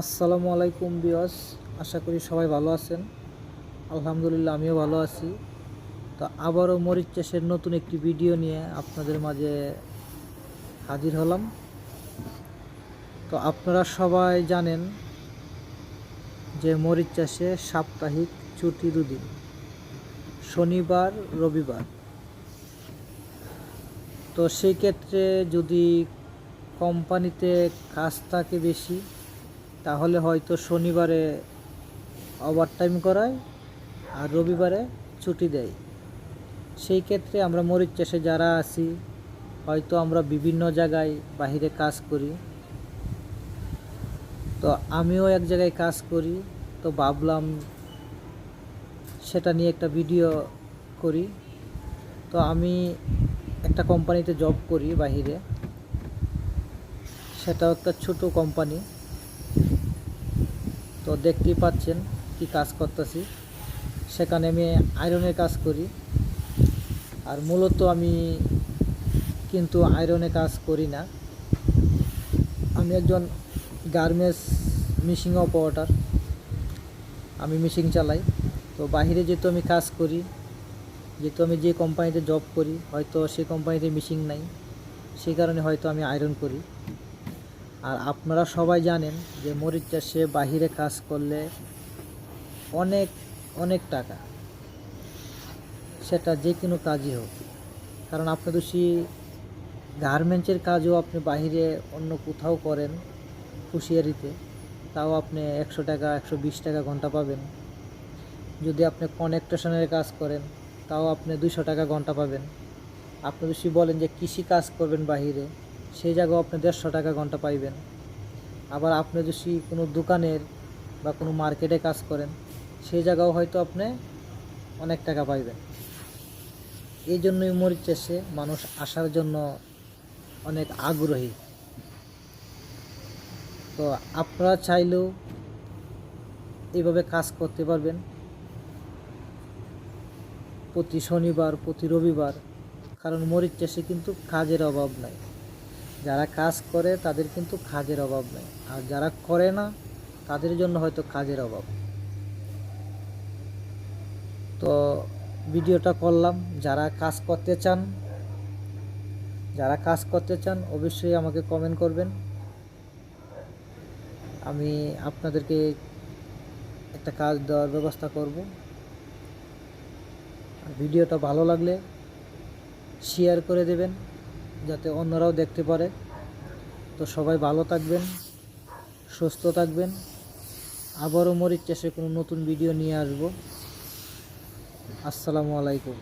আসসালামু আলাইকুম বিয়স আশা করি সবাই ভালো আছেন। আলহামদুলিল্লাহ, আমিও ভালো আছি। তো আবারও মরিচ চাষের নতুন একটি ভিডিও নিয়ে আপনাদের মাঝে হাজির হলাম। তো আপনারা সবাই জানেন যে মরিচ চাষে সাপ্তাহিক ছুটি দুদিন, শনিবার, রবিবার। তো সেই ক্ষেত্রে যদি কোম্পানিতে কাজ থাকে বেশি তাহলে হয়তো শনিবারে ওভারটাইম করায় আর রবিবারে ছুটি দেয়। সেই ক্ষেত্রে আমরা মরিচ চাষে যারা আছি, হয়তো আমরা বিভিন্ন জায়গায় বাহিরে কাজ করি। তো আমিও এক জায়গায় কাজ করি, তো ভাবলাম সেটা নিয়ে একটা ভিডিও করি। তো আমি একটা কোম্পানিতে জব করি বাহিরে। সেটাও একটা ছোট কোম্পানি তো দেখতেই পাচ্ছেন কি কাজ করতেছি। সেখানে আমি আয়রনের কাজ করি। আর মূলত আমি কিন্তু আয়রনে কাজ করি না। আমি একজন গার্মেন্টস মিশিং অপারেটার। আমি মিশিং চালাই। তো বাইরে যেহেতু আমি কাজ করি, যেহেতু আমি যে কোম্পানিতে জব করি, হয়তো সেই কোম্পানিতে মিশিং নাই। সেই কারণে হয়তো আমি আয়রন করি। আর আপনারা সবাই জানেন যে মরিচ চাষে বাহিরে কাজ করলে অনেক অনেক টাকা। সেটা যে কোনো কাজই হোক। কারণ আপনি দোষী গার্মেন্টসের কাজও আপনি বাহিরে অন্য কোথাও করেন হুঁশিয়ারিতে তাও আপনি একশো টাকা, একশো বিশ টাকা ঘণ্টা পাবেন। যদি আপনি কনেকট্রেশনের কাজ করেন, তাও আপনি দুশো টাকা ঘণ্টা পাবেন। আপনি যদি বলেন যে কৃষি কাজ করবেন বাহিরে। সেই জায়গাও আপনি দেড়শো টাকা ঘণ্টা পাইবেন। আবার আপনি যদি কোনো দোকানের বা কোনো মার্কেটে কাজ করেন, সেই জায়গাও হয়তো আপনি অনেক টাকা পাইবেন। এই জন্যই মরিচ চাষে মানুষ আসার জন্য অনেক আগ্রহী। তো আপনারা চাইলেও এইভাবে কাজ করতে পারবেন। প্রতি শনিবার, প্রতি রবিবার, কারণ মরিচ চাষে কিন্তু কাজের অভাব নাই। যারা কাজ করে, তাদের কিন্তু কাজের অভাব নেই। আর যারা করে না, তাদের জন্য হয়তো কাজের অভাব। তো ভিডিওটা করলাম। যারা কাজ করতে চান, যারা কাজ করতে চান, অবশ্যই আমাকে কমেন্ট করবেন। আমি আপনাদেরকে একটা কাজ দেওয়ার ব্যবস্থা করব। ভিডিওটা ভালো লাগলে শেয়ার করে দেবেন। যাতে অন্যরাও দেখতে পারে। তো সবাই ভালো থাকবেন, সুস্থ থাকবেন। আবারও মরিচ চাষে কোনো নতুন ভিডিও নিয়ে আসব। আসসালামু আলাইকুম।